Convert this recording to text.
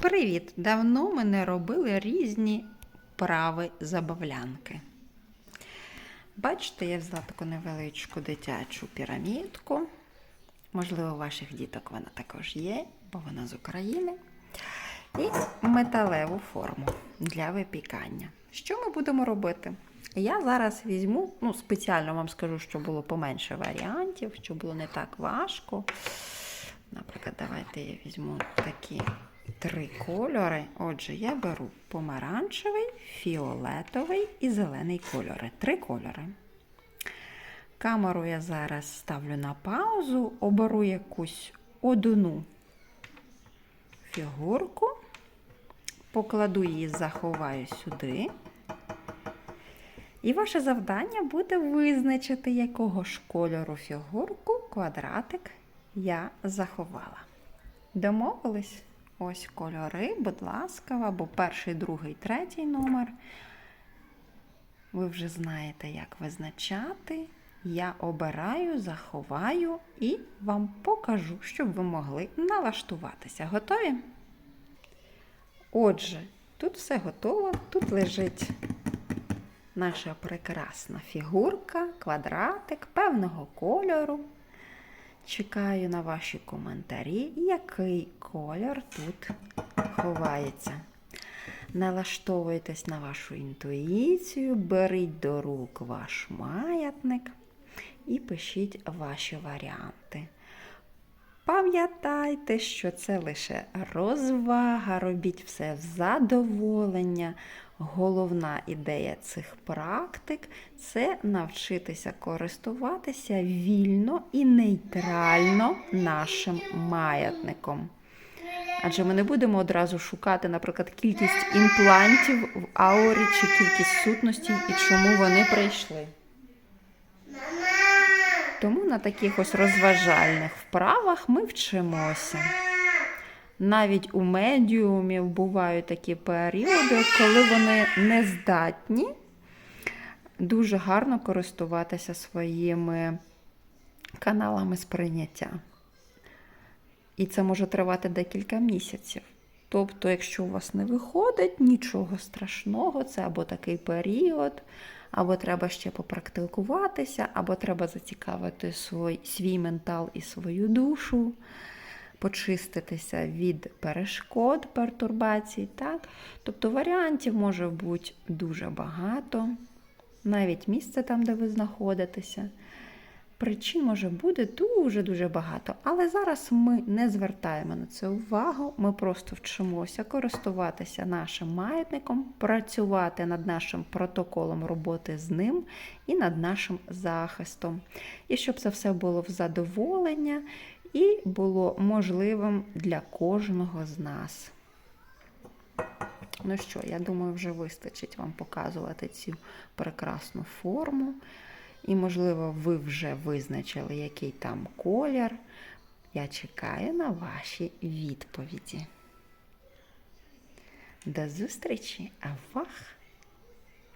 Привіт! Давно ми не робили різні прави забавлянки. Бачите, я взяла таку невеличку дитячу пірамідку. Можливо, у ваших діток вона також є, бо вона з України. І металеву форму для випікання. Що ми будемо робити? Я зараз візьму, ну, спеціально вам скажу, що було поменше варіантів, що було не так важко. Наприклад, давайте я візьму такі три кольори. Отже, я беру помаранчевий, фіолетовий і зелений кольори. Три кольори. Камеру я зараз ставлю на паузу, оберу якусь одну фігурку, покладу її, заховаю сюди. І ваше завдання буде визначити, якого ж кольору фігурку, квадратик я заховала. Домовились? Ось кольори, будь ласка, або перший, другий, третій номер. Ви вже знаєте, як визначати. Я обираю, заховаю і вам покажу, щоб ви могли налаштуватися. Готові? Отже, тут все готово. Тут лежить наша прекрасна фігурка, квадратик певного кольору. Чекаю на ваші коментарі, який колір тут ховається. Налаштовуйтесь на вашу інтуїцію, беріть до рук ваш маятник і пишіть ваші варіанти. Пам'ятайте, що це лише розвага, робіть все в задоволення. Головна ідея цих практик це навчитися користуватися вільно і нейтрально нашим маятником. Адже ми не будемо одразу шукати, наприклад, кількість імплантів в аурі чи кількість сутностей і чому вони прийшли. Тому на таких ось розважальних вправах ми вчимося. Навіть у медіумів бувають такі періоди, коли вони не здатні дуже гарно користуватися своїми каналами сприйняття. І це може тривати декілька місяців. Тобто, якщо у вас не виходить, нічого страшного, це або такий період, або треба ще попрактикуватися, або треба зацікавити свій, свій ментал і свою душу, почиститися від перешкод, пертурбацій. Так? Тобто варіантів може бути дуже багато, навіть місце там, де ви знаходитеся. Причин може бути дуже-дуже багато. Але зараз ми не звертаємо на це увагу. Ми просто вчимося користуватися нашим маятником, працювати над нашим протоколом роботи з ним і над нашим захистом. І щоб це все було в задоволення і було можливим для кожного з нас. Ну що, я думаю, вже вистачить вам показувати цю прекрасну форму. І, можливо, ви вже визначили, який там колір. Я чекаю на ваші відповіді. До зустрічі, Авах!